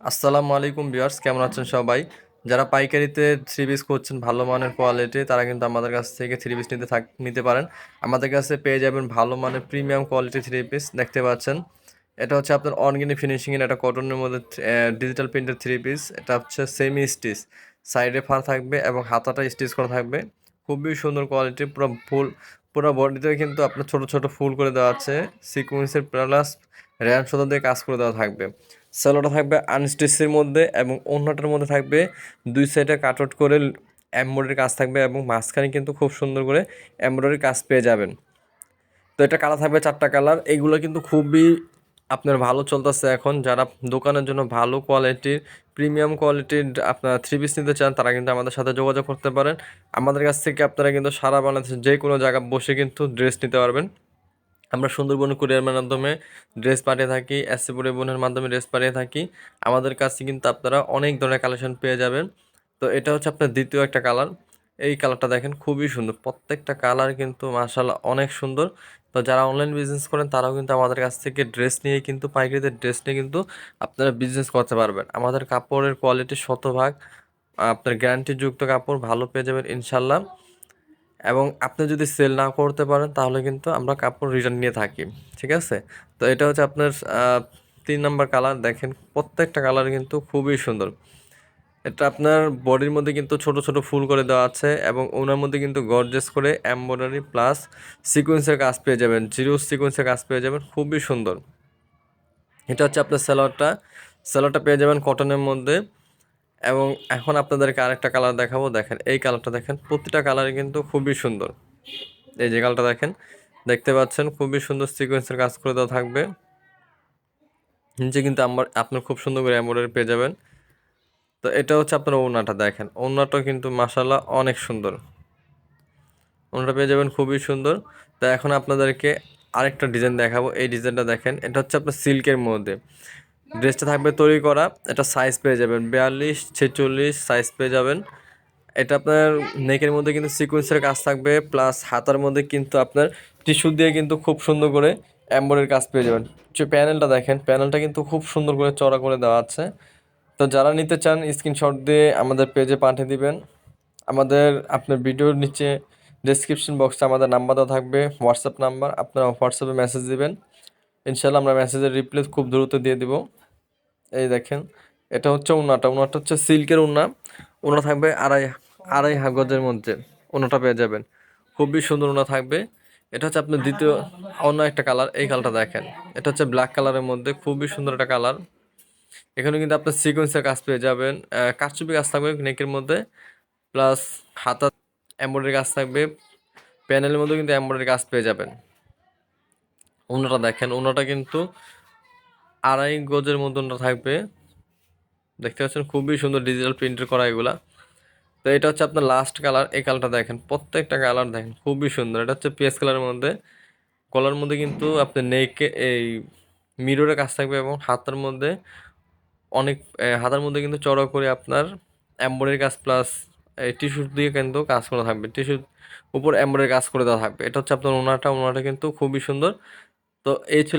আসসালামু আলাইকুম ভিউয়ার্স, কেমন আছেন সবাই? যারা পাইকারিতে থ্রি পিস করছেন ভালো মানের কোয়ালিটি তারা কিন্তু আমাদের কাছ থেকে থ্রি পিস নিতে থাক, নিতে পারেন। আমাদের কাছে পেয়ে যাবেন ভালো মানের প্রিমিয়াম কোয়ালিটি থ্রি পিস দেখতে পাচ্ছেন। এটা হচ্ছে আপনার অনগিনি ফিনিশিংয়ের একটা কটনের মধ্যে ডিজিটাল প্রিন্টের থ্রি পিস এটা হচ্ছে সেমি স্টিচ সাইডে ফার থাকবে এবং হাতাটা স্টিচ করা থাকবে। খুবই সুন্দর কোয়ালিটি পুরো ফুল, পুরো বডিতে কিন্তু আপনার ছোট ছোট ফুল করে দেওয়া আছে। সিকুয়েন্সের প্লাস র্যান সুতো দিয়ে কাজ করে দেওয়া থাকবে। সেলোটা থাকবে আনস্টিচের মধ্যে এবং অন্যটার মধ্যে থাকবে দুই সাইডে কাটআউট করে এমব্রয়ডারি কাজ থাকবে এবং মাঝখানে কিন্তু খুব সুন্দর করে এমব্রয়ডারি কাজ পেয়ে যাবেন। তো এটা কালার থাকবে চারটা কালার এইগুলো কিন্তু খুবই আপনার ভালো চলতেছে এখন। যারা দোকানের জন্য ভালো কোয়ালিটির প্রিমিয়াম কোয়ালিটির আপনার থ্রি পিস নিতে চান, তারা কিন্তু আমাদের সাথে যোগাযোগ করতে পারেন। আমাদের কাছ থেকে আপনারা কিন্তু সারা বাংলাদেশের যে কোনো জায়গায় বসে কিন্তু ড্রেস নিতে পারবেন। আমরা সুন্দরবন কুরিয়ার মাধ্যমে ড্রেস পাঠিয়ে থাকি এসসি পরিবহনের মাধ্যমে ড্রেস পাঠিয়ে থাকি। আমাদের কাছে কিন্তু আপনারা অনেক ধরনের কালেকশন পেয়ে যাবেন। তো এটা হচ্ছে আপনার দ্বিতীয় একটা কালার। এই কালারটা দেখেন, খুবই সুন্দর। প্রত্যেকটা কালার কিন্তু মার্শাল্লাহ অনেক সুন্দর। তো যারা অনলাইন বিজনেস করেন, তারাও কিন্তু আমাদের কাছ থেকে ড্রেস নিয়ে কিন্তু পাইকারিতে ড্রেস নিয়ে কিন্তু আপনারা বিজনেস করতে পারবেন। আমাদের কাপড়ের কোয়ালিটি শতভাগ, আপনার গ্যারান্টিযুক্ত কাপড়, ভালো পেয়ে যাবেন ইনশাল্লাহ এবং আপনি যদি সেল না করতে পারেন, তাহলে কিন্তু আমরা কাপড় রিটার্ন নিয়ে থাকি, ঠিক আছে? তো এটা হচ্ছে আপনার তিন নাম্বার কালার দেখেন প্রত্যেকটা কালার কিন্তু খুবই সুন্দর। এটা আপনার বডির মধ্যে কিন্তু ছোট ছোট ফুল করে দেওয়া আছে এবং ওনার মধ্যে কিন্তু গর্জেস করে এমব্রয়ডারি প্লাস সিকোয়েন্সের কাজ পেয়ে যাবেন জিরো সিকোয়েন্সের কাজ পেয়ে যাবেন, খুবই সুন্দর। এটা হচ্ছে আপনার স্যালোয়ারটা স্যালোয়ারটা পেয়ে যাবেন কটনের মধ্যে। এবং এখন আপনাদেরকে আরেকটা কালার দেখাবো। দেখেন, এই কালারটা দেখেন, প্রতিটা কালারই কিন্তু খুবই সুন্দর। এই যে কালারটা দেখেন, দেখতে পাচ্ছেন, খুবই সুন্দর সিকোয়েন্সের কাজ করে দেওয়া থাকবে। নিচে কিন্তু আমার, আপনার খুব সুন্দর করে এমব্রয়ডারি পেয়ে যাবেন। তো এটা হচ্ছে আপনার ওড়নাটা দেখেন। ওড়নাটা কিন্তু মাসাল্লাহ অনেক সুন্দর। ওড়নাটা পেয়ে যাবেন, খুবই সুন্দর। তো এখন আপনাদেরকে আরেকটা ডিজাইন দেখাবো। এই ডিজাইনটা দেখেন, এটা হচ্ছে আপনার সিল্কের মধ্যে। ড্রেসটা থাকবে তৈরি করা, এটা সাইজ পেয়ে যাবেন। বিয়াল্লিশ, ছেচল্লিশ সাইজ পেয়ে যাবেন। এটা আপনার নেকের মধ্যে কিন্তু সিকোয়েন্সের কাজ থাকবে প্লাস হাতার মধ্যে কিন্তু আপনার টিস্যু দিয়ে কিন্তু খুব সুন্দর করে এম্বরের কাজ পেয়ে যাবেন। যে প্যানেলটা দেখেন প্যানেলটা কিন্তু খুব সুন্দর করে চড়া করে দেওয়া আছে। তো যারা নিতে চান স্ক্রিনশট দিয়ে আমাদের পেজে পাঠিয়ে দিবেন। আমাদের, আপনার ভিডিওর নিচে ডেসক্রিপশন বক্সে আমাদের নাম্বার দেওয়া থাকবে হোয়াটসঅ্যাপ নাম্বার আপনারা হোয়াটসঅ্যাপে মেসেজ দিবেন। ইনশাল্লাহ আমরা মেসেজের রিপ্লাই খুব দ্রুত দিয়ে দিব। এই দেখেন, এটা হচ্ছে উন্নাটা উন্নাটা হচ্ছে সিল্কের উন্না উন্না থাকবে আড়াই আড়াই হা গজের মধ্যে। উন্নাটা পেয়ে যাবেন। খুবই সুন্দর উন্না থাকবে। এটা হচ্ছে আপনার দ্বিতীয়, অন্য একটা কালার। এই কালারটা দেখেন। এটা হচ্ছে ব্ল্যাক কালারের মধ্যে। খুবই সুন্দর একটা কালার। এখানে কিন্তু আপনার সিকোয়েন্সের কাজ পেয়ে যাবেন। কারচুপি কাজ থাকবে নেকের মধ্যে। প্লাস হাতা এমব্রয়ডারি কাজ থাকবে। প্যানেলের মধ্যে কিন্তু এমব্রয়ডারি কাজ পেয়ে যাবেন। ওনাটা দেখেন ওনাটা কিন্তু আড়াই গজের মতনটা থাকবে। দেখতে পাচ্ছেন, খুবই সুন্দর ডিজিটাল প্রিন্টের করা এগুলা। তো এটা হচ্ছে আপনার লাস্ট কালার এই কালারটা দেখেন, প্রত্যেকটা কালার দেখেন, খুবই সুন্দর। এটা হচ্ছে পিএস কালারের মধ্যে। কলার মধ্যে কিন্তু আপনি নেকে এই মিররের কাজ থাকবে এবং হাতের মধ্যে অনেক হাতের মধ্যে কিন্তু চড়া করে আপনার এম্বয়ডারি কাজ প্লাস টিস্যু দিয়ে কিন্তু কাজ করা থাকবে। টিস্যুর উপর এম্বয়ডারি কাজ করে দেওয়া থাকবে। এটা হচ্ছে আপনার ওনাটা ওনাটা কিন্তু খুবই সুন্দর। তো এই ছিল